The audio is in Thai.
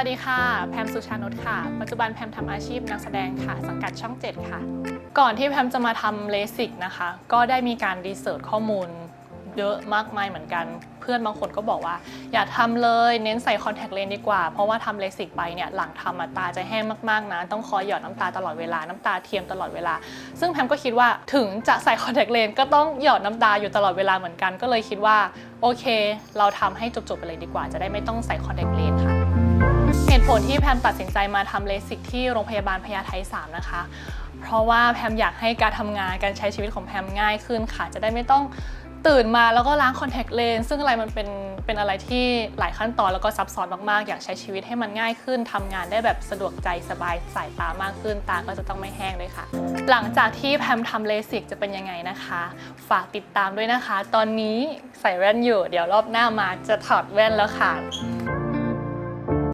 วัสดีค่ะ แพมสุชานุชค่ะ ปัจจุบันแพมทำอาชีพนักแสดงค่ะ สังกัดช่อง 7 ค่ะ ก่อนที่แพมจะมาทำเลสิกนะคะ ก็ได้มีการรีเสิร์ชข้อมูลเยอะมากมายเหมือนกัน เพื่อนบางคนก็บอกว่า อย่าทำเลยเน้นใส่คอนแทคเลนส์ดีกว่า เพราะว่าทำเลสิกไปเนี่ยหลังทำอะตาจะแห้งมากๆนะต้องคอยหยอดน้ำตาตลอดเวลาน้ำตาเทียมตลอดเวลา ซึ่งแพมก็คิดว่าถึงจะใส่คอนแทคเลนส์ก็ต้องหยอดน้ำตาอยู่ตลอดเวลาเหมือนกัน ก็เลยคิดว่าโอเค เราทำให้จบๆไปเลยดีกว่า จะได้ไม่ต้องใส่คอนแทคเลนส์ค่ะ ผลที่แพมตัดสินใจมาทำเลสิกที่โรงพยาบาลพญาไท3นะคะ เพราะว่าแพมอยากให้การทำงานการใช้ชีวิตของแพมง่ายขึ้นค่ะ จะได้ไม่ต้องตื่นมาแล้วก็ล้างคอนแทคเลนส์ซึ่งอะไรมันเป็นเป็นอะไรที่หลายขั้นตอนแล้วก็ซับซ้อนมากๆ อยากใช้ชีวิตให้มันง่ายขึ้นทำงานได้แบบสะดวกใจสบายสายตามากขึ้น ตาก็จะต้องไม่แห้งด้วยค่ะ หลังจากที่แพมทำเลสิกจะเป็นยังไงนะคะ ฝากติดตามด้วยนะคะ ตอนนี้ใส่แว่นอยู่ เดี๋ยวรอบหน้ามาจะถอดแว่นแล้วค่ะ